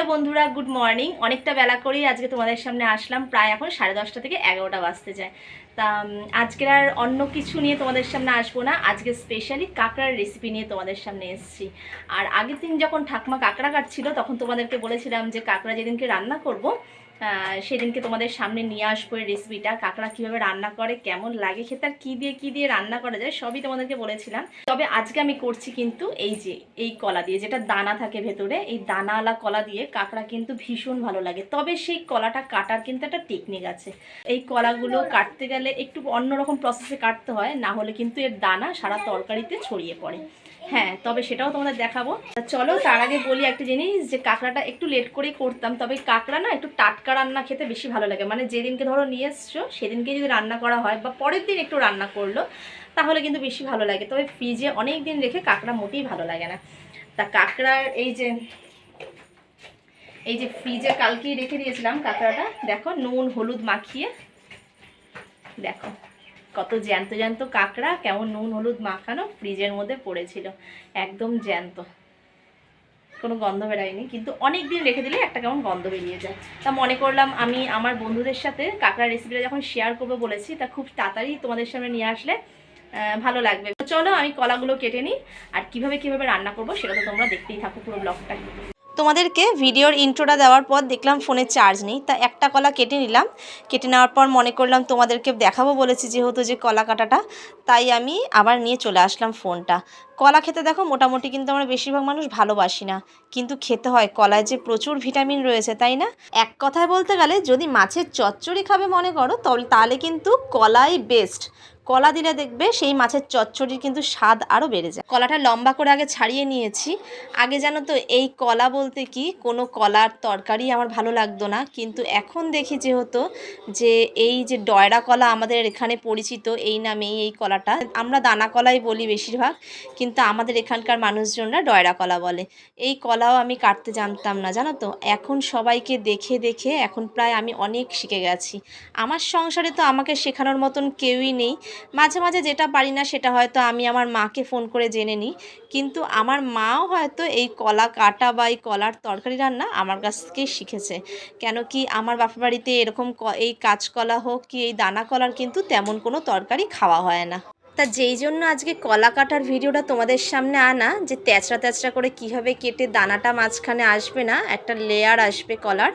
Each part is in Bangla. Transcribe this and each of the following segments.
হ্যালো বন্ধুরা, গুড মর্নিং। অনেকটা বেলা করেই আজকে তোমাদের সামনে আসলাম। প্রায় এখন সাড়ে দশটা থেকে এগারোটা বাজতে যায়। তা আজকের আর অন্য কিছু নিয়ে তোমাদের সামনে আসব না। আজকে স্পেশালি কাঁকড়ার রেসিপি নিয়ে তোমাদের সামনে এসেছি। আর আগের দিন যখন ঠাকমা কাঁকড়া কাটছিল, তখন তোমাদেরকে বলেছিলাম যে কাঁকড়া যেদিনকে রান্না করব সেদিনকে তোমাদের সামনে নিয়ে আসব এই রেসিপিটা কাঁকড়া কীভাবে রান্না করে, কেমন লাগে, খেতে আর কী দিয়ে কী দিয়ে রান্না করা যায়, সবই তোমাদেরকে বলেছিলাম। তবে আজকে আমি করছি কিন্তু এই যে, এই কলা দিয়ে, যেটা দানা থাকে ভেতরে, এই দানাওয়ালা কলা দিয়ে কাঁকড়া কিন্তু ভীষণ ভালো লাগে। তবে সেই কলাটা কাটার কিন্তু একটা টেকনিক আছে। এই কলাগুলো কাটতে গেলে একটু অন্যরকম প্রসেসে কাটতে হয়, না হলে কিন্তু এর দানা সারা তরকারিতে ছড়িয়ে পড়ে। হ্যাঁ তবে সেটাও তোমাদের দেখাবো। চলো, তার আগে বলি একটা জিনিস, যে কাঁকড়াটা একটু লেট করেই করতাম, তবে কাঁকড়া না একটু টাটকা রান্না খেতে বেশি ভালো লাগে। মানে যেদিনকে ধরো নিয়ে এসছো, সেদিনকে যদি রান্না করা হয় বা পরের দিন একটু রান্না করল, তাহলে কিন্তু বেশি ভালো লাগে। তবে ফ্রিজে অনেক দিন রেখে কাঁকড়া মোটেই ভালো লাগে না। তা কাঁকড়ার এই যে এই যে ফ্রিজে কালকেই রেখে দিয়েছিলাম কাঁকড়াটা। দেখো, নুন, হলুদ মাখিয়ে, দেখো। কত জ্যান্ত জ্যান্ত কাঁকড়া, কেমন নুন, হলুদ মাখানো ফ্রিজের মধ্যে পড়েছিল। একদম জ্যান্ত। কোনো গন্ধ বেরায়নি, কিন্তু অনেক দিন রেখে দিলে একটা কেমন গন্ধ বেরিয়ে যায়। তা মনে করলাম আমি আমার বন্ধুদের সাথে কাঁকড়ার রেসিপিটা যখন শেয়ার করব বলেছি, তা খুব তাড়াতাড়ি তোমাদের সামনে নিয়ে আসলে ভালো লাগবে। চলো আমি কলাগুলো কেটে নিই, আর কীভাবে কীভাবে রান্না করব সেটা তো তোমরা দেখতেই থাকো পুরো ব্লগটা তোমাদেরকে ভিডিওর ইন্ট্রোটা দেওয়ার পর দেখলাম ফোনে চার্জ নেই, তা একটা কলা কেটে নিলাম। কেটে নেওয়ার পর মনে করলাম তোমাদেরকে দেখাবো বলেছি যেহেতু যে কলা কাটাটা, তাই আমি আবার নিয়ে চলে আসলাম ফোনটা কলা খেতে দেখো মোটামুটি কিন্তু আমরা বেশিরভাগ মানুষ ভালোবাসি না, কিন্তু খেতে হয়। কলায় যে প্রচুর ভিটামিন রয়েছে, তাই না? এক কথায় বলতে গেলে যদি মাছের চচ্চড়ি খাবে মনে করো তাহলে কিন্তু কলাই বেস্ট কলা দিলে দেখবে সেই মাছের চচ্চড়ির কিন্তু স্বাদ আরও বেড়ে যায়। কলাটা লম্বা করে আগে ছাড়িয়ে নিয়েছি। আগে জানো তো, এই কলা বলতে কি, কোনো কলার তরকারি আমার ভালো লাগতো না। কিন্তু এখন দেখি যেহেতু যে এই যে ডয়রা কলা আমাদের এখানে পরিচিত, এই নামেই এই কলাটা। আমরা দানা কলাই বলি বেশিরভাগ, কিন্তু আমাদের এখানকার মানুষজনরা ডয়রা কলা বলে। এই কলাও আমি কাটতে জানতাম না, জানো তো? এখন সবাইকে দেখে দেখে এখন প্রায় আমি অনেক শিখে গেছি। আমার সংসারে তো আমাকে শেখানোর মতন কেউই নেই। মাঝে মাঝে যেটা পারি না সেটা হয়তো আমি আমার মাকে ফোন করে জেনে নিই। কিন্তু আমার মাও হয়তো এই কলা কাটা বা এই কলার তরকারি রান্না আমার কাছ থেকেই শিখেছে। কেন কি আমার বাপের বাড়িতে এরকম এই কাঁচকলা হোক কি এই দানা কলার কিন্তু তেমন কোনো তরকারি খাওয়া হয় না। তা যেই জন্য আজকে কলা কাটার ভিডিওটা তোমাদের সামনে আনা, যে তেচড়া তেচড়া করে কীভাবে কেটে দানাটা মাঝখানে আসবে না, একটা লেয়ার আসবে কলার,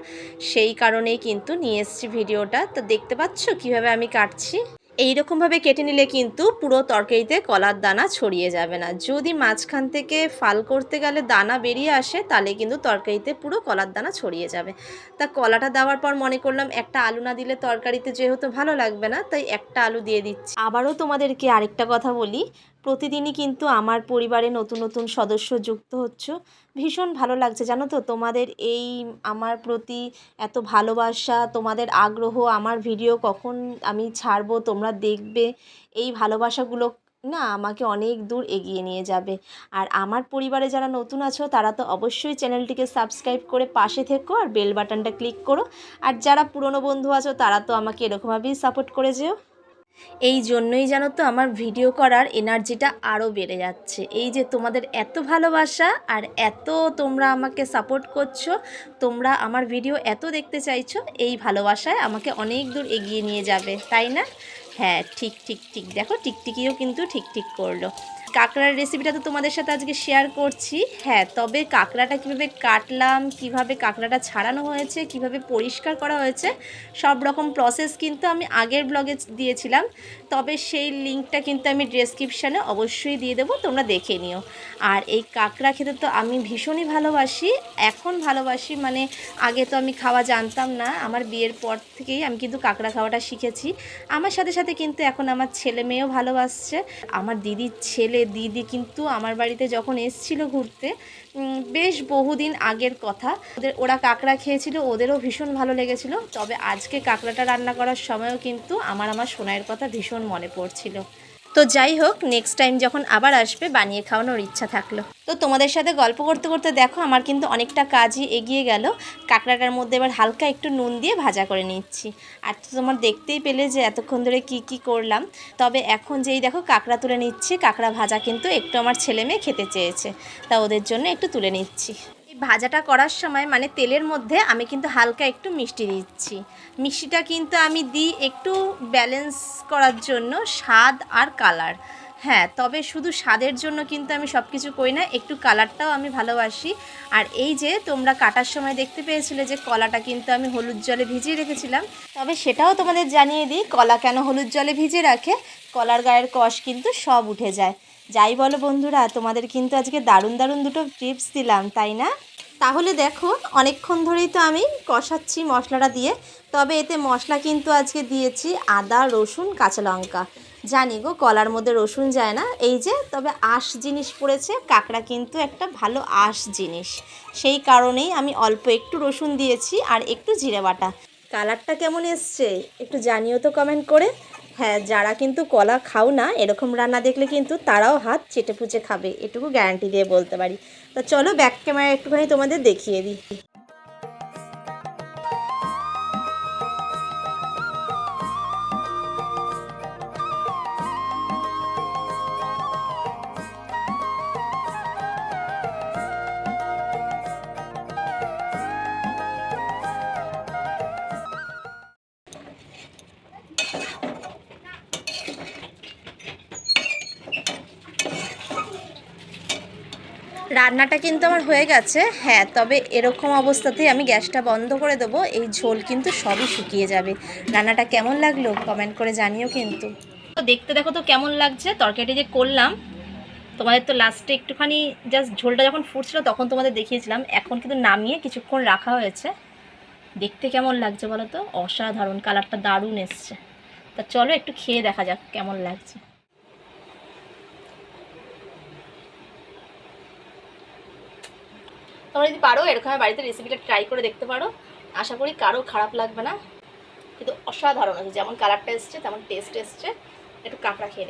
সেই কারণেই কিন্তু নিয়ে এসেছি ভিডিওটা। তো দেখতে পাচ্ছ কীভাবে আমি কাটছি? এইরকমভাবে কেটে নিলে কিন্তু পুরো তরকারিতে কলার দানা ছড়িয়ে যাবে না। যদি মাঝখান থেকে ফাল করতে গেলে দানা বেরিয়ে আসে, তাহলে কিন্তু তরকারিতে পুরো কলার দানা ছড়িয়ে যাবে। তা কলাটা দেওয়ার পর মনে করলাম একটা আলু না দিলে তরকারিতে যেহেতু ভালো লাগবে না, তাই একটা আলু দিয়ে দিচ্ছি। আবারও তোমাদেরকে আরেকটা কথা বলি। প্রতিদিনই কিন্তু আমার পরিবারে নতুন নতুন সদস্য যুক্ত হচ্ছে। ভীষণ ভালো লাগছে, জানো তো? তোমাদের এই আমার প্রতি এত ভালোবাসা, তোমাদের আগ্রহ, আমার ভিডিও কখন আমি ছাড়বো, তোমরা দেখবে। এই ভালোবাসাগুলো না আমাকে অনেক দূর এগিয়ে নিয়ে যাবে। আর আমার পরিবারে যারা নতুন আছো, তারা তো অবশ্যই চ্যানেলটিকে সাবস্ক্রাইব করে পাশে থেকো আর বেল বাটনটা ক্লিক করো। আর যারা পুরনো বন্ধু আছো, তারা তো আমাকে এরকমভাবেই সাপোর্ট করে যেও। এই জন্যই জানো তো আমার ভিডিও করার এনার্জিটা আরও বেড়ে যাচ্ছে। এই যে তোমাদের এত ভালোবাসা আর এত তোমরা আমাকে সাপোর্ট করছ, তোমরা আমার ভিডিও এত দেখতে চাইছো, এই ভালোবাসায় আমাকে অনেক দূর এগিয়ে নিয়ে যাবে, তাই না? হ্যাঁ ঠিক ঠিক ঠিক। দেখো, টিকটিকিও কিন্তু ঠিক ঠিক করল। কাঁকড়ার রেসিপিটা তো তোমাদের সাথে আজকে শেয়ার করছি। হ্যাঁ তবে কাঁকড়াটা কীভাবে কাটলাম, কীভাবে কাঁকড়াটা ছাড়ানো হয়েছে, কীভাবে পরিষ্কার করা হয়েছে, সব রকম প্রসেস কিন্তু আমি আগের ব্লগে দিয়েছিলাম। তবে সেই লিঙ্কটা কিন্তু আমি ডেসক্রিপশানে অবশ্যই দিয়ে দেবো, তোমরা দেখে নিও। আর এই কাঁকড়া খেতে তো আমি ভীষণই ভালোবাসি। এখন ভালোবাসি মানে আগে তো আমি খাওয়া জানতাম না, আমার বিয়ের পর থেকেই আমি কিন্তু কাঁকড়া খাওয়াটা শিখেছি। আমার সাথে সাথে কিন্তু এখন আমার ছেলে মেয়েও ভালোবাসছে। আমার দিদির ছেলে দিদি কিন্তু আমার বাড়িতে যখন এসছিল ঘুরতে বেশ বহুদিন আগের কথা। ওদের, ওরা কাঁকড়া খেয়েছিল, ওদেরও ভীষণ ভালো লেগেছিল। তবে আজকে কাঁকড়াটা রান্না করার সময়ও কিন্তু আমার আমার সোনাইয়ের কথা ভীষণ মনে পড়ছিল। তো যাই হোক নেক্সট টাইম যখন আবার আসবে, বানিয়ে খাওয়ানোর ইচ্ছা থাকল। তো তোমাদের সাথে গল্প করতে করতে দেখো, আমার কিন্তু অনেকটা কাজই এগিয়ে গেল। কাঁকড়াটার মধ্যে এবার হালকা একটু নুন দিয়ে ভাজা করে নিচ্ছি। আর তো তোমার দেখতেই পেলে যে এতক্ষণ ধরে কি কি করলাম। তবে এখন যেই দেখো, কাঁকড়া তুলে নিচ্ছি। কাঁকড়া ভাজা কিন্তু একটু আমার ছেলে মেয়ে খেতে চেয়েছে। তা ওদের জন্য একটু তুলে নিচ্ছি। ভাজাটা করার সময় মানে তেলের মধ্যে আমি কিন্তু হালকা একটু মিষ্টি দিচ্ছি। মিষ্টিটা কিন্তু আমি দিই একটু ব্যালেন্স করার জন্য স্বাদ আর কালার হ্যাঁ তবে শুধু স্বাদের জন্য কিন্তু আমি সব কিছু করি না, একটু কালারটাও আমি ভালোবাসি। আর এই যে তোমরা কাটার সময় দেখতে পেয়েছিলে যে কলাটা কিন্তু আমি হলুদ জলে ভিজিয়ে রেখেছিলাম, তবে সেটাও তোমাদের জানিয়ে দিই, কলা কেন হলুদ জলে ভিজিয়ে রাখে? কলার গায়ের কষ কিন্তু সব উঠে যায়। যাই বলো বন্ধুরা, তোমাদের কিন্তু আজকে দারুণ দারুণ দুটো টিপস দিলাম, তাই না? তাহলে দেখো, অনেকক্ষণ ধরেই তো আমি কষাচ্ছি মশলাটা দিয়ে, তবে এতে মশলা কিন্তু আজকে দিয়েছি আদা, রসুন, কাঁচা লঙ্কা। জানি গো, কলার মধ্যে রসুন যায় না, এই যে, তবে আঁশ জিনিস পড়েছে, কাঁকড়া কিন্তু একটা ভালো আঁশ জিনিস। সেই কারণেই আমি অল্প একটু রসুন দিয়েছি আর একটু জিরে বাটা। কালারটা কেমন এসছে, একটু জানিও তো কমেন্ট করে। হ্যাঁ যারা কিন্তু কলা খাও না, এরকম রান্না দেখলে কিন্তু তারাও হাত চেটে পুচে খাবে, এটুকু গ্যারান্টি দিয়ে বলতে পারি। তো চলো ব্যাক ক্যামেরা একটুখানি তোমাদের দেখিয়ে দিই। রান্নাটা কিন্তু আমার হয়ে গেছে। হ্যাঁ তবে এরকম অবস্থাতেই আমি গ্যাসটা বন্ধ করে দেবো। এই ঝোল কিন্তু সবই শুকিয়ে যাবে। রান্নাটা কেমন লাগল কমেন্ট করে জানিও কিন্তু। তো দেখতে দেখো তো কেমন লাগছে। তরকারিটা যে করলাম, তোমাদের তো লাস্টে একটুখানি জাস্ট ঝোলটা যখন ফুটছিল তখন তোমাদের দেখিয়েছিলাম। এখন কিন্তু নামিয়ে কিছুক্ষণ রাখা হয়েছে। দেখতে কেমন লাগছে বলো তো? অসাধারণ কালারটা দারুণ এসছে। তা চলো একটু খেয়ে দেখা যাক কেমন লাগছে। তোমরা যদি পারো এরকম বাড়িতে রেসিপিটা ট্রাই করে দেখতে পারো। আশা করি কারও খারাপ লাগবে না। কিন্তু অসাধারণ আছে, যেমন কালারটা এসছে, তেমন টেস্ট এসছে। একটু কাঁকড়া খেয়ে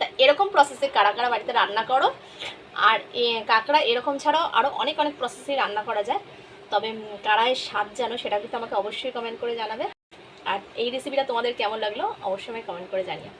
তা এরকম প্রসেসে কারা কারা বাড়িতে রান্না করো, আর কাঁকড়া এরকম ছাড়াও আরও অনেক অনেক প্রসেসে রান্না করা যায়। তবে কারায় স্বাদ জানো সেটা কিন্তু আমাকে অবশ্যই কমেন্ট করে জানাবে। আর এই রেসিপিটা তোমাদের কেমন লাগল অবশ্যই আমায় কমেন্ট করে জানিও।